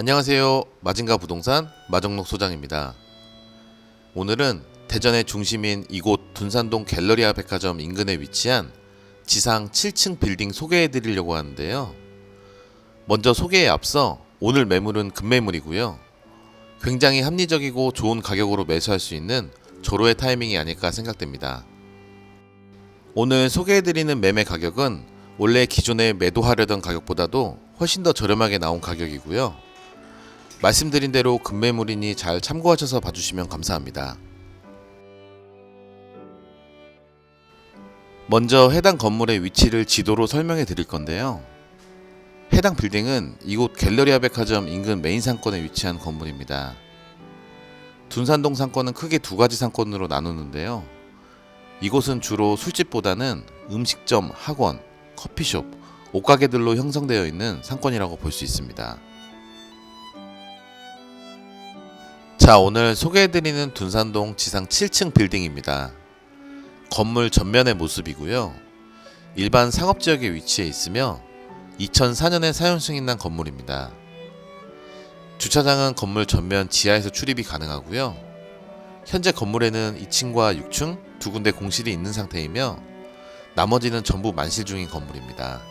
안녕하세요. 마진가 부동산 마정록 소장입니다. 오늘은 대전의 중심인 이곳 둔산동 갤러리아 백화점 인근에 위치한 지상 7층 빌딩 소개해 드리려고 하는데요. 먼저 소개에 앞서 오늘 매물은 급매물이고요. 굉장히 합리적이고 좋은 가격으로 매수할 수 있는 조로의 타이밍이 아닐까 생각됩니다. 오늘 소개해 드리는 매매 가격은 원래 기존에 매도하려던 가격보다도 훨씬 더 저렴하게 나온 가격이고요. 말씀드린 대로 급매물이니 잘 참고하셔서 봐주시면 감사합니다. 먼저 해당 건물의 위치를 지도로 설명해 드릴 건데요. 해당 빌딩은 이곳 갤러리아 백화점 인근 메인 상권에 위치한 건물입니다. 둔산동 상권은 크게 두 가지 상권으로 나누는데요. 이곳은 주로 술집보다는 음식점, 학원, 커피숍, 옷가게들로 형성되어 있는 상권이라고 볼 수 있습니다. 자, 오늘 소개해드리는 둔산동 지상 7층 빌딩입니다. 건물 전면의 모습이고요. 일반 상업지역에 위치해 있으며 2004년에 사용 승인난 건물입니다. 주차장은 건물 전면 지하에서 출입이 가능하고요. 현재 건물에는 2층과 6층 두 군데 공실이 있는 상태이며 나머지는 전부 만실 중인 건물입니다.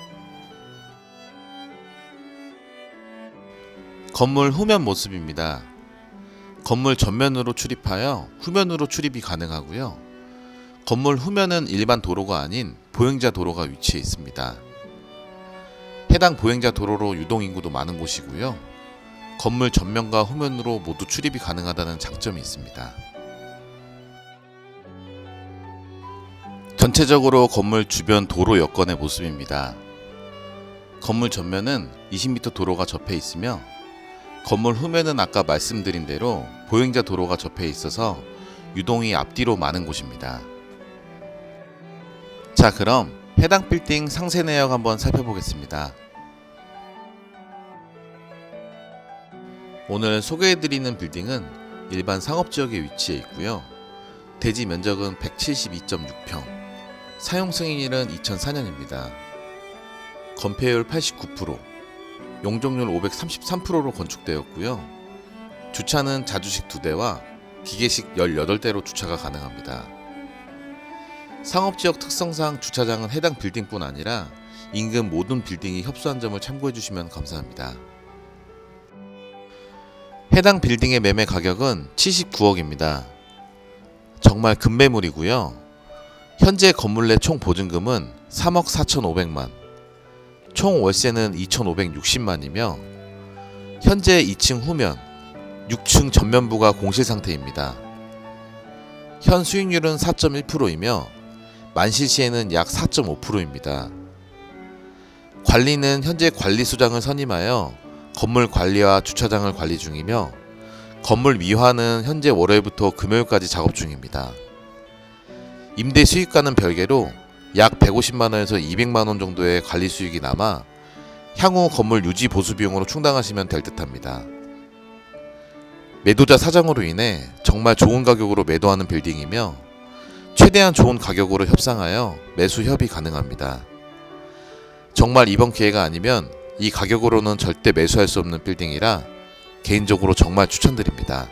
건물 후면 모습입니다. 건물 전면으로 출입하여 후면으로 출입이 가능하고요. 건물 후면은 일반 도로가 아닌 보행자 도로가 위치해 있습니다. 해당 보행자 도로로 유동 인구도 많은 곳이고요. 건물 전면과 후면으로 모두 출입이 가능하다는 장점이 있습니다. 전체적으로 건물 주변 도로 여건의 모습입니다. 건물 전면은 20m 도로가 접해 있으며 건물 후면은 아까 말씀드린 대로 보행자 도로가 접해 있어서 유동이 앞뒤로 많은 곳입니다. 자, 그럼 해당 빌딩 상세 내역 한번 살펴보겠습니다. 오늘 소개해드리는 빌딩은 일반 상업지역에 위치해 있고요. 대지 면적은 172.6평, 사용 승인일은 2004년입니다. 건폐율 89%, 용적률 533%로 건축되었고요. 주차는 자주식 2대와 기계식 18대로 주차가 가능합니다. 상업지역 특성상 주차장은 해당 빌딩뿐 아니라 인근 모든 빌딩이 협소한 점을 참고해 주시면 감사합니다. 해당 빌딩의 매매 가격은 79억입니다. 정말 급매물이고요. 현재 건물 내 총 보증금은 3억 4,500만, 총 월세는 2,560만이며 현재 2층 후면, 6층 전면부가 공실 상태입니다. 현 수익률은 4.1%이며 만실 시에는 약 4.5%입니다. 관리는 현재 관리소장을 선임하여 건물 관리와 주차장을 관리 중이며 건물 미화는 현재 월요일부터 금요일까지 작업 중입니다. 임대 수익과는 별개로 약 150만 원에서 200만 원 정도의 관리 수익이 남아 향후 건물 유지 보수 비용으로 충당하시면 될 듯합니다. 매도자 사정으로 인해 정말 좋은 가격으로 매도하는 빌딩이며 최대한 좋은 가격으로 협상하여 매수 협의 가능합니다. 정말 이번 기회가 아니면 이 가격으로는 절대 매수할 수 없는 빌딩이라 개인적으로 정말 추천드립니다.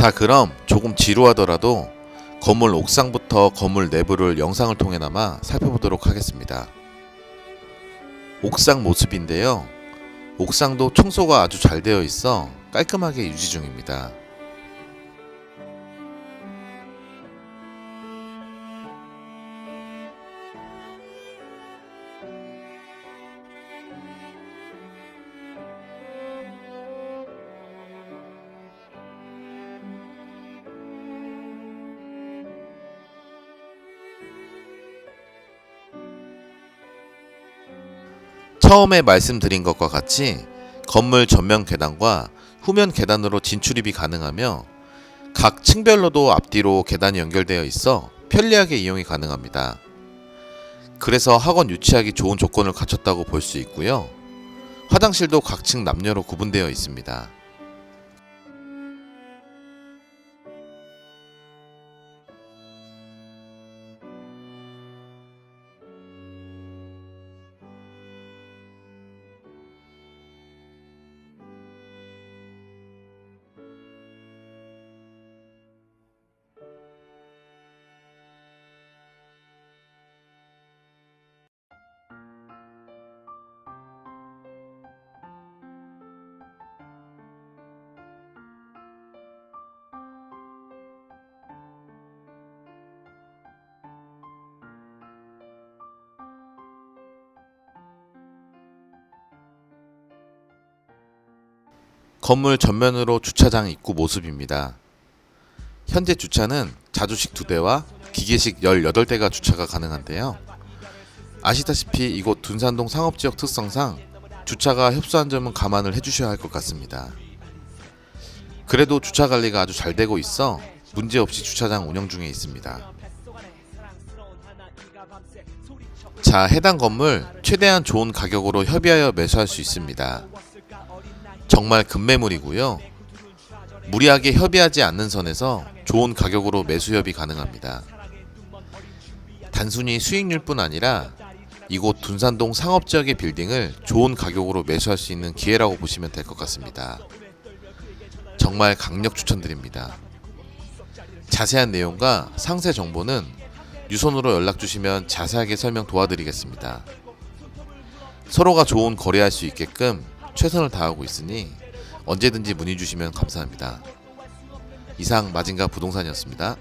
자, 그럼 조금 지루하더라도 건물 옥상부터 건물 내부를 영상을 통해나마 살펴보도록 하겠습니다. 옥상 모습인데요. 옥상도 청소가 아주 잘 되어 있어 깔끔하게 유지 중입니다. 처음에 말씀드린 것과 같이 건물 전면 계단과 후면 계단으로 진출입이 가능하며 각 층별로도 앞뒤로 계단이 연결되어 있어 편리하게 이용이 가능합니다. 그래서 학원 유치하기 좋은 조건을 갖췄다고 볼 수 있고요. 화장실도 각층 남녀로 구분되어 있습니다. 건물 전면으로 주차장 입구 모습입니다. 현재 주차는 자주식 2대와 기계식 18대가 주차가 가능한데요. 아시다시피 이곳 둔산동 상업지역 특성상 주차가 협소한 점은 감안을 해주셔야 할 것 같습니다. 그래도 주차 관리가 아주 잘 되고 있어 문제없이 주차장 운영 중에 있습니다. 자, 해당 건물 최대한 좋은 가격으로 협의하여 매수할 수 있습니다. 정말 급매물이고요. 무리하게 협의하지 않는 선에서 좋은 가격으로 매수 협의 가능합니다. 단순히 수익률뿐 아니라 이곳 둔산동 상업 지역의 빌딩을 좋은 가격으로 매수할 수 있는 기회라고 보시면 될 것 같습니다. 정말 강력 추천드립니다. 자세한 내용과 상세 정보는 유선으로 연락 주시면 자세하게 설명 도와드리겠습니다. 서로가 좋은 거래할 수 있게끔 최선을 다하고 있으니 언제든지 문의 주시면 감사합니다. 이상 마진가 부동산이었습니다.